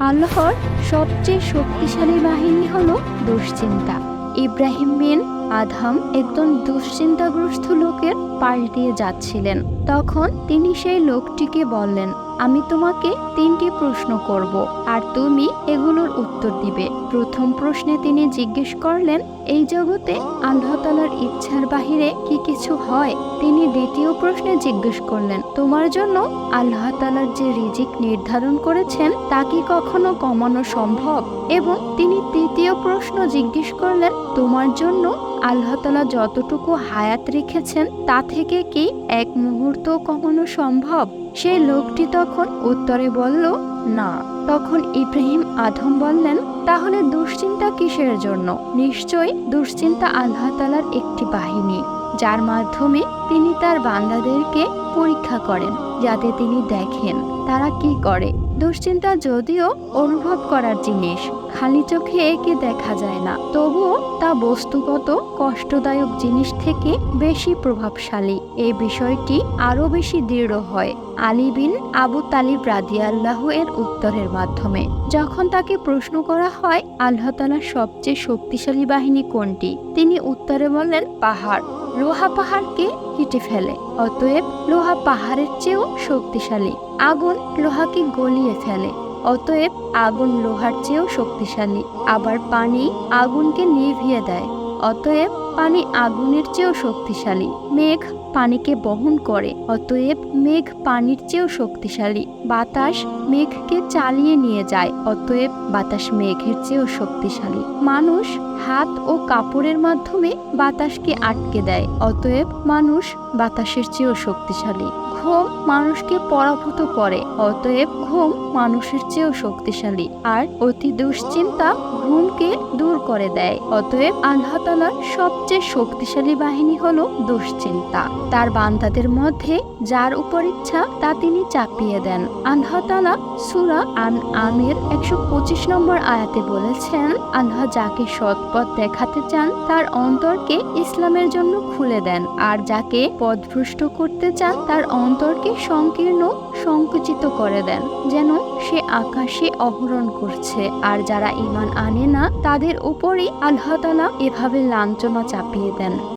আল্লাহর সবচেয়ে শক্তিশালী বাহিনী হল দুশ্চিন্তা। ইব্রাহিম বিন আধাম একজন দুশ্চিন্তাগ্রস্ত লোকের পাশ দিয়ে যাচ্ছিলেন। তখন তিনি সেই লোকটিকে বললেন আমি তোমাকে তিনটি প্রশ্ন করব, আর তুমি এগুলোর উত্তর দিবে। প্রথম প্রশ্নে তিনি জিজ্ঞেস করলেন, এই জগতে আল্লাহ তালার ইচ্ছার বাহিরে কি কিছু হয়? তিনি দ্বিতীয় প্রশ্নে জিজ্ঞেস করলেন, তোমার জন্য আল্লাহ তালার যে রিজিক নির্ধারণ করেছেন, তা কি কখনো কমানো সম্ভব? এবং তিনি তৃতীয় প্রশ্ন জিজ্ঞেস করলেন, তোমার জন্য আল্লাহ তালা যতটুকু হায়াত রেখেছেন, তা থেকে কি এক মুহূর্ত কমানো সম্ভব? সেই লোকটি তখন উত্তরে বলল, না। তখন ইব্রাহিম আধম বললেন, তাহলে দুশ্চিন্তা কিসের জন্য? নিশ্চয়ই দুশ্চিন্তা আল্লাহ তালার একটি বাহিনী, যার মাধ্যমে তিনি তার বান্দাদেরকে পরীক্ষা করেন, যাতে তিনি দেখেন তারা কি করে। দুশ্চিন্তা যদিও অনুভব করার জিনিস, খালি চোখে একে দেখা যায় না। তবুও তা বস্তুগত, কষ্টদায়ক জিনিস থেকে বেশি প্রভাবশালী। এই বিষয়টি আরও বেশি দৃঢ় হয়। আলী বিন আবু তালিব রাদিয়াল্লাহু এর উত্তরের মাধ্যমে। যখন তাকে প্রশ্ন করা হয়, আল্লাহ তালার সবচেয়ে শক্তিশালী বাহিনী কোনটি? তিনি উত্তরে বললেন, পাহাড়। লোহা পাহাড়কে কেটে ফেলে। অতএব লোহা পাহাড়ের চেয়েও শক্তিশালী। আগুন লোহাকে গলিয়ে ফেলে। অতএব আগুন লোহার চেয়েও শক্তিশালী। আবার পানি আগুনকে নিভিয়ে দেয়। অতএব পানি আগুনের চেয়েও শক্তিশালী। মেঘ পানিকে বহন করে অতএব মেঘ পানির চেয়েও শক্তিশালী। বাতাস মেঘকে চালিয়ে নিয়ে যায়, অতএব বাতাস মেঘের চেয়েও শক্তিশালী। মানুষ হাত ও কাপড়ের মাধ্যমে বাতাসকে আটকে দেয়, অতএব মানুষ বাতাসের চেয়েও শক্তিশালী। ঘুম মানুষকে পরাভূত করে, অতএব ঘুম মানুষের চেয়েও শক্তিশালী। আর অতি দুশ্চিন্তা ঘুমকে দূর করে দেয়, অতএব আল্লাহ তালার সবচেয়ে শক্তিশালী বাহিনী হলো দুশ্চিন্তা। তার বান্দাদের মধ্যে যার উপর ইচ্ছা, তা তিনি চাপিয়ে দেন। আল্লাহ তালা সুরা আন আমের একশো পঁচিশ নম্বর আয়াতে বলেছেন আল্লাহ যাকে সৎপথ দেখাতে চান, তার অন্তরকে ইসলামের জন্য খুলে দেন, আর যাকে পথভ্রষ্ট করতে চান, তার অন্তরকে সংকীর্ণ, সংকুচিত করে দেন, যেন সে আকাশে অহরণ করছে, আর যারা ইমান আনে না, তাদের উপরই আল্লাহ তালা এভাবে লাঞ্ছনা চাপিয়ে দেন।